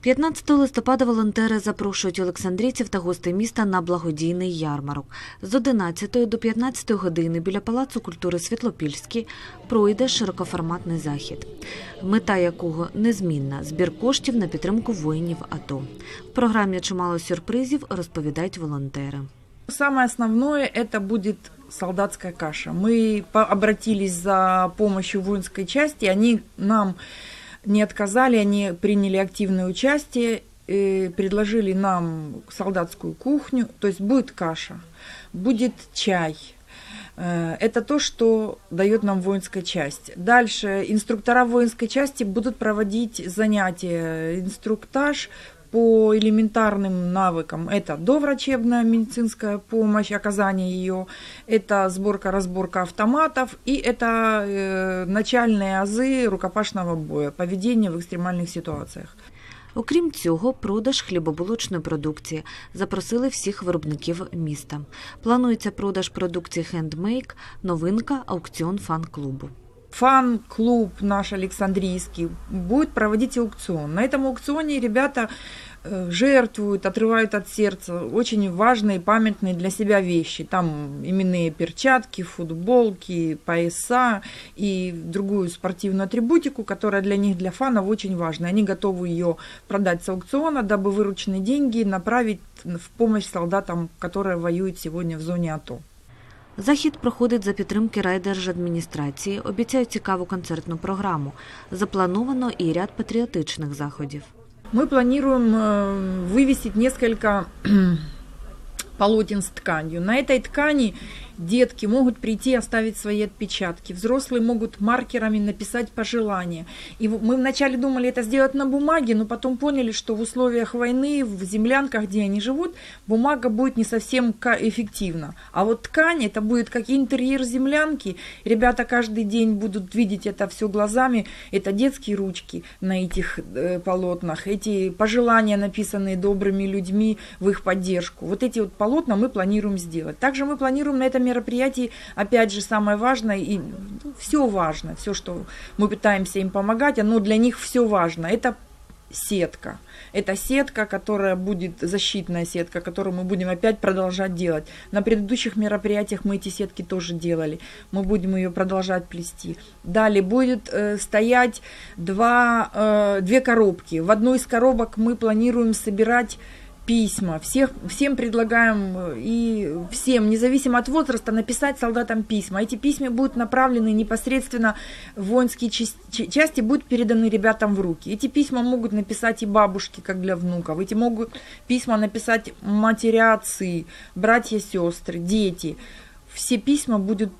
15 листопада волонтери запрошують олександрійців та гостей міста на благодійний ярмарок. З 11 до 15 години біля Палацу культури Світлопільський пройде широкоформатний захід, мета якого незмінна збір коштів на підтримку воїнів АТО. В програмі чимало сюрпризів розповідають волонтери. Самое основное это будет солдатская каша. По- обратились за помощью воинской части, они нам не отказали, они приняли активное участие, предложили нам солдатскую кухню, то есть будет каша, будет чай. Э, Это то, что дает нам воинская часть. Дальше инструктора воинской части будут проводить занятия, инструктаж по элементарным навыкам. Это доврачебная медицинская помощь, оказание ее, это сборка-разборка автоматов и это э, начальные азы рукопашного боя, поведение в экстремальных ситуациях. Окрім цього, продаж хлібобулочної продукції запросили всіх виробників міста. Планується продаж продукції хендмейк, новинка, аукціон фан-клубу. Фан-клуб наш Александрийский будет проводить аукцион. На этом аукционе ребята э, жертвуют, отрывают от сердца очень важные, памятные для себя вещи. Там именные перчатки, футболки, пояса и другую спортивную атрибутику, которая для них, для фанов, очень важна. Они готовы ее продать с аукциона, дабы вырученные деньги направить в помощь солдатам, которые воюют сегодня в зоне АТО. Захід проходить за підтримки райдержадміністрації, обіцяють цікаву концертну програму. Заплановано і ряд патріотичних заходів. Мы планируем э, вывесить несколько полотен с тканью. На этой ткани детки могут прийти и оставить свои отпечатки. Взрослые могут маркерами написать пожелания. И мы вначале думали это сделать на бумаге, но потом поняли, что в условиях войны, в землянках, где они живут, бумага будет не совсем эффективна. А вот ткань, это будет как интерьер землянки. Ребята каждый день будут видеть это все глазами. Это детские ручки на этих э, полотнах, эти пожелания, написанные добрыми людьми в их поддержку. Вот эти вот полотна мы планируем сделать. Также мы планируем на этом мероприятии, опять же, самое важное, и все важно, все, что мы пытаемся им помогать, оно для них все важно. Это сетка. Это сетка, которая будет, защитная сетка, которую мы будем опять продолжать делать. На предыдущих мероприятиях мы эти сетки тоже делали. Мы будем ее продолжать плести. Далее будет э, стоять два, э, две коробки. В одной из коробок мы планируем собирать письма. Всех, всем предлагаем э, и всем, независимо от возраста, написать солдатам письма. Эти письма будут направлены непосредственно в воинские части, части, будут переданы ребятам в руки. Эти письма могут написать и бабушки, как для внуков. Эти могут письма написать матери, отцы, братья, сестры, дети. Все письма будуть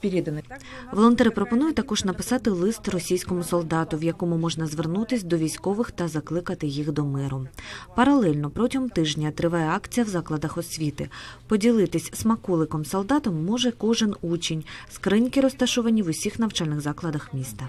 нас- Волонтери пропонують також написати лист російському солдату, в якому можна звернутись до військових та закликати їх до миру. Паралельно протягом тижня триває акція в закладах освіти. Поділитись смаколиком солдатом може кожен учень. Скриньки розташовані в усіх навчальних закладах міста.